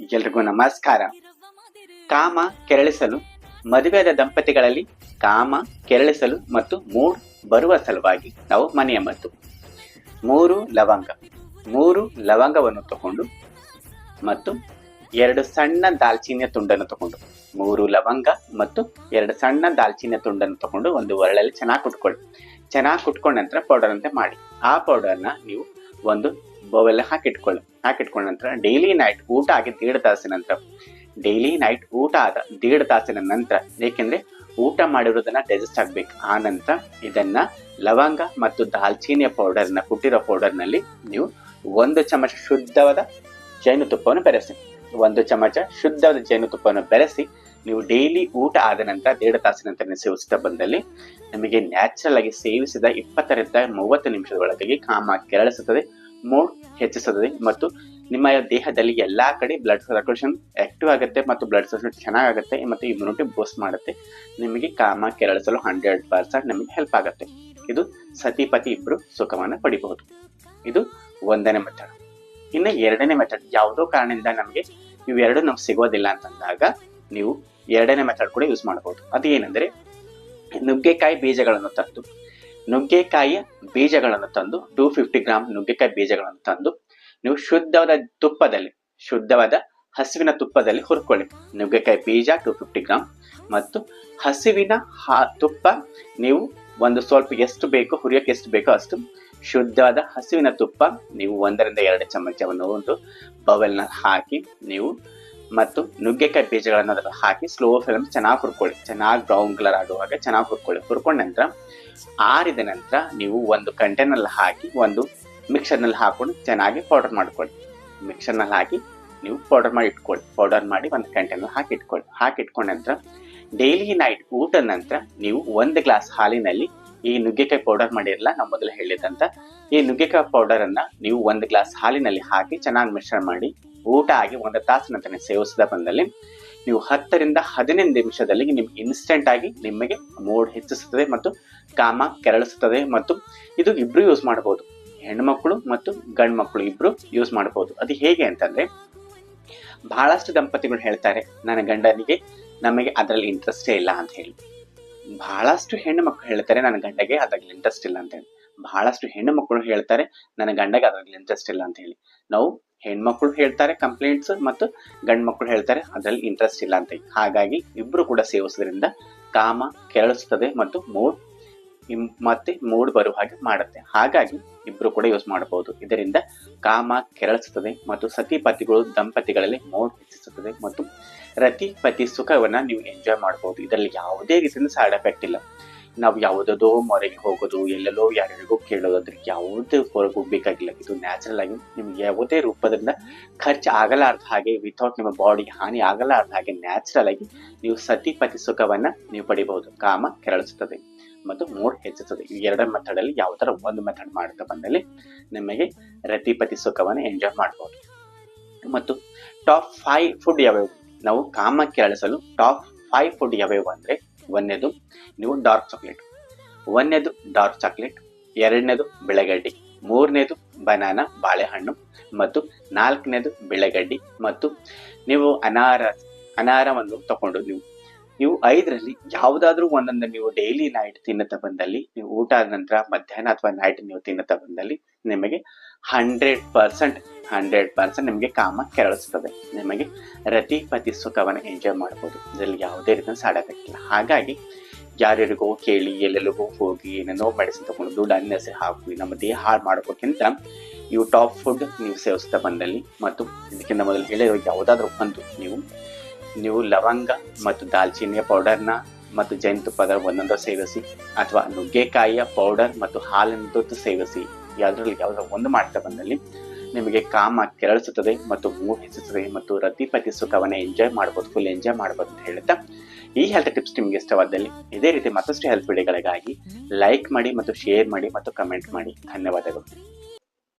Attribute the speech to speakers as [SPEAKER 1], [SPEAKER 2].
[SPEAKER 1] ಎಲ್ರಿಗೂ ನಮಸ್ಕಾರ. ಕಾಮ ಕೆರಳಿಸಲು ಮದುವೆಯಾದ ದಂಪತಿಗಳಲ್ಲಿ ಕಾಮ ಕೆರಳಿಸಲು ಮತ್ತು ಮೂಡ್ ಬರುವ ಸಲುವಾಗಿ ನಾವು ಮನೆಯ ಮದ್ದು. ಮೂರು ಲವಂಗ. ಮೂರು ಲವಂಗವನ್ನು ತಗೊಂಡು ಮತ್ತು ಎರಡು ಸಣ್ಣ ದಾಲ್ಚಿನ್ನಿಯ ತುಂಡನ್ನು ತಗೊಂಡು. ಮೂರು ಲವಂಗ ಮತ್ತು ಎರಡು ಸಣ್ಣ ದಾಲ್ಚಿನ್ನಿಯ ತುಂಡನ್ನು ತಗೊಂಡು ಒಂದು ಒರಳಲ್ಲಿ ಚೆನ್ನಾಗಿ ಕುಟ್ಕೊಳ್ಳಿ. ಚೆನ್ನಾಗಿ ಕುಟ್ಕೊಂಡ ನಂತರ ಪೌಡರ್ ಅಂತ ಮಾಡಿ. ಆ ಪೌಡರ್ನ ನೀವು ಒಂದು ಬೌಲ್ ಹಾಕಿಟ್ಕೊಳ್ಳಿ. ಹಾಕಿಟ್ಕೊಂಡ ನಂತರ ಡೈಲಿ ನೈಟ್ ಊಟ ಆಗಿ ದೀಡ್ ತಾಸಿನ ನಂತರ ಡೈಲಿ ನೈಟ್ ಊಟ ಆದ ದೀಡ್ ತಾಸಿನ ನಂತರ, ಏಕೆಂದ್ರೆ ಊಟ ಮಾಡಿರೋದನ್ನ ಡೈಜೆಸ್ಟ್ ಆಗ್ಬೇಕು. ಆ ನಂತರ ಇದನ್ನ ಲವಂಗ ಮತ್ತು ದಾಲ್ಚೀನಿಯ ಪೌಡರ್ನ ಕುಟ್ಟಿರೋ ಪೌಡರ್ನಲ್ಲಿ ನೀವು ಒಂದು ಚಮಚ ಶುದ್ಧವಾದ ಜೇನುತುಪ್ಪವನ್ನು ಬೆರೆಸಿ. ಒಂದು ಚಮಚ ಶುದ್ಧವಾದ ಜೇನುತುಪ್ಪವನ್ನು ಬೆರೆಸಿ ನೀವು ಡೈಲಿ ಊಟ ಆದ ನಂತರ ದೇಢ ತಾಸಿನ ನಂತರ ಸೇವಿಸ್ತಾ ಬಂದಲ್ಲಿ ನಿಮಗೆ ನ್ಯಾಚುರಲ್ ಆಗಿ ಸೇವಿಸಿದ ಇಪ್ಪತ್ತರಿಂದ ಮೂವತ್ತು ನಿಮಿಷದ ಒಳಗೆ ಕಾಮ ಕೆರಳಿಸುತ್ತದೆ. ಮೂಡ್ ಹೆಚ್ಚಿಸುತ್ತದೆ ಮತ್ತು ನಿಮ್ಮ ದೇಹದಲ್ಲಿ ಎಲ್ಲಾ ಕಡೆ ಬ್ಲಡ್ ಸರ್ಕ್ಯುಲೇಷನ್ ಆಕ್ಟಿವ್ ಆಗುತ್ತೆ ಮತ್ತು ಬ್ಲಡ್ ಸರ್ಕ್ಯುಲೇಷನ್ ಚೆನ್ನಾಗುತ್ತೆ ಮತ್ತು ಇಮ್ಯುನಿಟಿ ಬೂಸ್ಟ್ ಮಾಡುತ್ತೆ. ನಿಮಗೆ ಕಾಮ, ಕೆರಳಿಸಲು ಹಂಡ್ರೆಡ್ ಪರ್ಸೆಂಟ್ ನಿಮಗೆ ಹೆಲ್ಪ್ ಆಗುತ್ತೆ. ಇದು ಸತಿಪತಿ ಇಬ್ಬರು ಸುಖವನ್ನು ಪಡಿಬಹುದು. ಇದು ಒಂದನೇ ಮೆಥಡ್ ಇನ್ನು ಎರಡನೇ ಮೆಥಡ್ ಯಾವುದೋ ಕಾರಣದಿಂದ ನಮಗೆ ಇವೆರಡು ನಮ್ಗೆ ಸಿಗೋದಿಲ್ಲ ಅಂತಂದಾಗ ನೀವು ಎರಡನೇ ಮೆಥಡ್ ಕೂಡ ಯೂಸ್ ಮಾಡಬಹುದು. ಅದು ಏನಂದ್ರೆ ನುಗ್ಗೆಕಾಯಿ ಬೀಜಗಳನ್ನು ತಂದು ನುಗ್ಗೆಕಾಯಿಯ ಬೀಜಗಳನ್ನು ತಂದು ಟೂ ಫಿಫ್ಟಿ ಗ್ರಾಮ್ ನುಗ್ಗೆಕಾಯಿ ಬೀಜಗಳನ್ನು ತಂದು ನೀವು ಶುದ್ಧವಾದ ತುಪ್ಪದಲ್ಲಿ, ಶುದ್ಧವಾದ ಹಸುವಿನ ತುಪ್ಪದಲ್ಲಿ ಹುರ್ಕೊಳ್ಳಿ. ನುಗ್ಗೆಕಾಯಿ ಬೀಜ ಟೂ ಫಿಫ್ಟಿ ಗ್ರಾಮ್ ಮತ್ತು ಹಸುವಿನ ತುಪ್ಪ ನೀವು ಒಂದು ಸ್ವಲ್ಪ ಎಷ್ಟು ಬೇಕೋ, ಹುರಿಯೋಕೆ ಎಷ್ಟು ಬೇಕೋ ಅಷ್ಟು ಶುದ್ಧವಾದ ಹಸುವಿನ ತುಪ್ಪ ನೀವು ಒಂದರಿಂದ ಎರಡು ಚಮಚವನ್ನು ಒಂದು ಬವೆಲ್ನ ಹಾಕಿ ನೀವು ಮತ್ತು ನುಗ್ಗೆಕಾಯಿ ಬೀಜಗಳನ್ನು ಅದರಲ್ಲಿ ಹಾಕಿ ಸ್ಲೋ ಫ್ಲೇಮ್ ಚೆನ್ನಾಗಿ ಹುರ್ಕೊಳ್ಳಿ. ಚೆನ್ನಾಗಿ ಬ್ರೌನ್ ಕಲರ್ ಆಗುವಾಗ ಚೆನ್ನಾಗಿ ಹುರ್ಕೊಳ್ಳಿ. ಹುರ್ಕೊಂಡ ನಂತರ ಆರಿದ ನಂತರ ನೀವು ಒಂದು ಕಂಟೇನಲ್ಲಿ ಹಾಕಿ ಒಂದು ಮಿಕ್ಸರ್ನಲ್ಲಿ ಹಾಕೊಂಡು ಚೆನ್ನಾಗಿ ಪೌಡರ್ ಮಾಡ್ಕೊಳ್ಳಿ. ಮಿಕ್ಸರ್ನಲ್ಲಿ ಹಾಕಿ ನೀವು ಪೌಡರ್ ಮಾಡಿ ಇಟ್ಕೊಳ್ಳಿ. ಪೌಡರ್ ಮಾಡಿ ಒಂದು ಕಂಟೇನಲ್ಲಿ ಹಾಕಿ ಇಟ್ಕೊಳ್ಳಿ. ಹಾಕಿ ಇಟ್ಕೊಂಡ ನಂತರ ಡೈಲಿ ನೈಟ್ ಊಟದ ನಂತರ ನೀವು ಒಂದು ಗ್ಲಾಸ್ ಹಾಲಿನಲ್ಲಿ ಈ ನುಗ್ಗೆಕಾಯಿ ಪೌಡರ್ ಮಾಡಿರಲ್ಲ ನಾವು ಮೊದಲು ಹೇಳಿದಂತ. ಈ ನುಗ್ಗೆಕಾಯಿ ಪೌಡರ್ ಅನ್ನ ನೀವು ಒಂದು ಗ್ಲಾಸ್ ಹಾಲಿನಲ್ಲಿ ಹಾಕಿ ಚೆನ್ನಾಗಿ ಮಿಶ್ರಣ ಮಾಡಿ ಊಟ ಆಗಿ ಒಂದು ತಾಸಿನ ನಂತರ ಸೇವಿಸಿದ ಬಂದಲ್ಲಿ ನೀವು ಹತ್ತರಿಂದ ಹದಿನೈದು ನಿಮಿಷದಲ್ಲಿ ನಿಮ್ಗೆ ಇನ್ಸ್ಟೆಂಟ್ ಆಗಿ ನಿಮಗೆ ಮೂಡ್ ಹೆಚ್ಚಿಸುತ್ತದೆ ಮತ್ತು ಕಾಮ ಕೆರಳಿಸುತ್ತದೆ ಮತ್ತು ಇದು ಇಬ್ರು ಯೂಸ್ ಮಾಡಬಹುದು ಹೆಣ್ಮಕ್ಳು ಮತ್ತು ಗಂಡು ಮಕ್ಕಳು ಇಬ್ರು ಯೂಸ್ ಮಾಡಬಹುದು ಅದು ಹೇಗೆ ಅಂತಂದ್ರೆ ಬಹಳಷ್ಟು ದಂಪತಿಗಳು ಹೇಳ್ತಾರೆ, ನನ್ನ ಗಂಡನಿಗೆ ನಮಗೆ ಅದರಲ್ಲಿ ಇಂಟ್ರೆಸ್ಟೇ ಇಲ್ಲ ಅಂತ ಹೇಳಿ. ಬಹಳಷ್ಟು ಹೆಣ್ಣು ಮಕ್ಕಳು ಹೇಳ್ತಾರೆ ನನ್ನ ಗಂಡಗೆ ಅದರಲ್ಲಿ ಇಂಟ್ರೆಸ್ಟ್ ಇಲ್ಲ ಅಂತ ಹೇಳಿ. ಬಹಳಷ್ಟು ಹೆಣ್ಣು ಮಕ್ಕಳು ಹೇಳ್ತಾರೆ ನನ್ನ ಗಂಡಗೆ ಅದರಲ್ಲಿ ಇಂಟ್ರೆಸ್ಟ್ ಇಲ್ಲ ಅಂತ ಹೇಳಿ. ನಾವು ಹೆಣ್ಮಕ್ಳು ಹೇಳ್ತಾರೆ ಕಂಪ್ಲೇಂಟ್ಸ್ ಮತ್ತು ಗಂಡು ಮಕ್ಕಳು ಹೇಳ್ತಾರೆ, ಅದರಲ್ಲಿ ಇಂಟ್ರೆಸ್ಟ್ ಇಲ್ಲ ಅಂತ ಹಾಗಾಗಿ ಇಬ್ರು ಕೂಡ ಸೇವಿಸೋದ್ರಿಂದ ಕಾಮ ಕೆರಳಿಸುತ್ತದೆ ಮತ್ತು ಮೂಡ್ ಮತ್ತೆ ಮೂಡ್ ಬರುವ ಹಾಗೆ ಮಾಡುತ್ತೆ. ಹಾಗಾಗಿ ಇಬ್ರು ಕೂಡ ಯೂಸ್ ಮಾಡಬಹುದು. ಇದರಿಂದ ಕಾಮ ಕೆರಳಿಸುತ್ತದೆ ಮತ್ತು ಸತಿಪತಿಗಳು ದಂಪತಿಗಳಲ್ಲಿ ಮೋಡ್ ಹೆಚ್ಚಿಸುತ್ತದೆ ಮತ್ತು ರತಿ ಪತಿ ಸುಖವನ್ನ ನೀವು ಎಂಜಾಯ್ ಮಾಡಬಹುದು. ಇದರಲ್ಲಿ ಯಾವುದೇ ರೀತಿಯಿಂದ ಸೈಡ್ ಎಫೆಕ್ಟ್ ಇಲ್ಲ. ನಾವು ಯಾವುದೋ ಮೊರೆಗೆ ಹೋಗೋದು, ಎಲ್ಲೆಲ್ಲೋ ಯಾರ್ಯಾರಿಗೋ ಕೇಳೋದು ಅದ್ರಿಗೆ ಯಾವುದೇ ಹೊರಗೆ ಹೋಗ್ಬೇಕಾಗಿಲ್ಲ ಇದು ನ್ಯಾಚುರಲ್ ಆಗಿ ನಿಮ್ಗೆ ಯಾವುದೇ ರೂಪದಿಂದ ಖರ್ಚು ಆಗಲಾರ್ದ ಹಾಗೆ ವಿತೌಟ್ ನಿಮ್ಮ ಬಾಡಿ ಹಾನಿ ಆಗಲಾರ್ದ ಹಾಗೆ ನ್ಯಾಚುರಲ್ ಆಗಿ ನೀವು ಸತಿಪತಿ ಸುಖವನ್ನ ನೀವು ಪಡಿಬಹುದು. ಕಾಮ ಕೆರಳಿಸುತ್ತದೆ. ಮತ್ತು ಮೂಡ್ ಹೆಚ್ಚಿಸುತ್ತದೆ ಈ ಎರಡರ ಮೆಥಡ್ ಅಲ್ಲಿ ಯಾವ ತರ ಒಂದು ಮೆಥಡ್ ಮಾಡ್ತಾ ಬಂದಲ್ಲಿ ನಿಮಗೆ ರತಿಪತಿ ಸುಖವನ್ನು ಎಂಜಾಯ್ ಮಾಡಬಹುದು ಮತ್ತು ಟಾಪ್ ಫೈವ್ ಫುಡ್ ಯಾವ್ಯಾವು? ನಾವು ಕಾಮ ಕೆರಳಿಸಲು ಟಾಪ್ ಫೈವ್ ಫುಡ್ ಯಾವ್ಯಾವು ಅಂದ್ರೆ ಒಂದನೇದು ನೀವು ಡಾರ್ಕ್ ಚಾಕ್ಲೇಟ್ ಒಂದನೇದು ಡಾರ್ಕ್ ಚಾಕ್ಲೇಟ್ ಎರಡನೇದು ಬೆಳೆಗಡ್ಡಿ, ಮೂರನೇದು ಬನಾನಾ ಬಾಳೆಹಣ್ಣು ಮತ್ತು ನಾಲ್ಕನೇದು ಬೆಳೆಗಡ್ಡಿ. ಮತ್ತು ನೀವು ಅನಾರ ಅನಾರವನ್ನು ತಗೊಂಡು ನೀವು ನೀವು ಐದರಲ್ಲಿ ಯಾವುದಾದ್ರೂ ಒಂದೊಂದು ನೀವು ಡೈಲಿ ನೈಟ್ ತಿನ್ನುತ್ತಾ ಬಂದಲ್ಲಿ, ನೀವು ಊಟ ಆದ ನಂತರ ಮಧ್ಯಾಹ್ನ ಅಥವಾ ನೈಟ್ ನೀವು ತಿನ್ನುತ್ತಾ ಬಂದಲ್ಲಿ ನಿಮಗೆ ಹಂಡ್ರೆಡ್ ಪರ್ಸೆಂಟ್ ಹಂಡ್ರೆಡ್ ಪರ್ಸೆಂಟ್ ನಿಮಗೆ ಕಾಮ ಕೆರಳಿಸ್ತದೆ. ನಿಮಗೆ ರತಿ ಪತಿ ಸುಖವನ್ನು ಎಂಜಾಯ್ ಮಾಡಬಹುದು ಇದರಲ್ಲಿ ಯಾವುದೇ ರೀತಿಯ ಸೈಡ್ ಎಫೆಕ್ಟ್ ಇಲ್ಲ ಹಾಗಾಗಿ ಯಾರ್ಯಾರಿಗೋ ಕೇಳಿ, ಎಲ್ಲೆಲ್ಲಿಗೋ ಹೋಗಿ, ಏನೇನೋ ಮೆಡಿಸಿನ್ ತಗೊಂಡು ದುಡ್ಡು ಅನ್ನಸೆ ಹಾಕಿ, ನಮ್ಮ ದೇಹ ಹಾಳು ಮಾಡೋಕ್ಕಿಂತ ಇವು ಟಾಪ್ ಫುಡ್ ನೀವು ಸೇವಿಸ್ತಾ ಬಂದಲ್ಲಿ ಮತ್ತು ಇದಕ್ಕಿಂತ ಮೊದಲು ಹೇಳಿರೋ ಯಾವುದಾದ್ರೂ ಒಂದು ನೀವು ನೀವು ಲವಂಗ ಮತ್ತು ದಾಲ್ಚಿನ್ನಿಯ ಪೌಡರ್ನ ಮತ್ತು ಜೇನುತುಪ್ಪದ ಒಂದೊಂದು ಸೇವಿಸಿ ಅಥವಾ ನುಗ್ಗೆಕಾಯಿಯ ಪೌಡರ್ ಮತ್ತು ಹಾಲಿನದ್ದು ಸೇವಿಸಿ. ಯಾವುದ್ರಲ್ಲಿ ಯಾವುದೋ ಒಂದು ಮಾಡ್ತಾ ಬಂದಲ್ಲಿ ನಿಮಗೆ ಕಾಮ ಕೆರಳಿಸುತ್ತದೆ ಮತ್ತು ಮೂಡ್ ಹೆಚ್ಚಿಸುತ್ತದೆ ಮತ್ತು ರತಿಪತಿ ಸುಖವನ್ನು ಎಂಜಾಯ್ ಮಾಡ್ಬೋದು ಫುಲ್ ಎಂಜಾಯ್ ಮಾಡ್ಬೋದು ಅಂತ ಹೇಳುತ್ತಾ? ಈ ಹೆಲ್ತ್ ಟಿಪ್ಸ್ ನಿಮ್ಗೆ ಇಷ್ಟವಾದಲ್ಲಿ ಇದೇ ರೀತಿ ಮತ್ತಷ್ಟು ಹೆಲ್ತ್ ವಿಡಿಯೋಗಳಿಗಾಗಿ ಲೈಕ್ ಮಾಡಿ ಮತ್ತು ಶೇರ್ ಮಾಡಿ ಮತ್ತು ಕಮೆಂಟ್ ಮಾಡಿ. ಧನ್ಯವಾದಗಳು.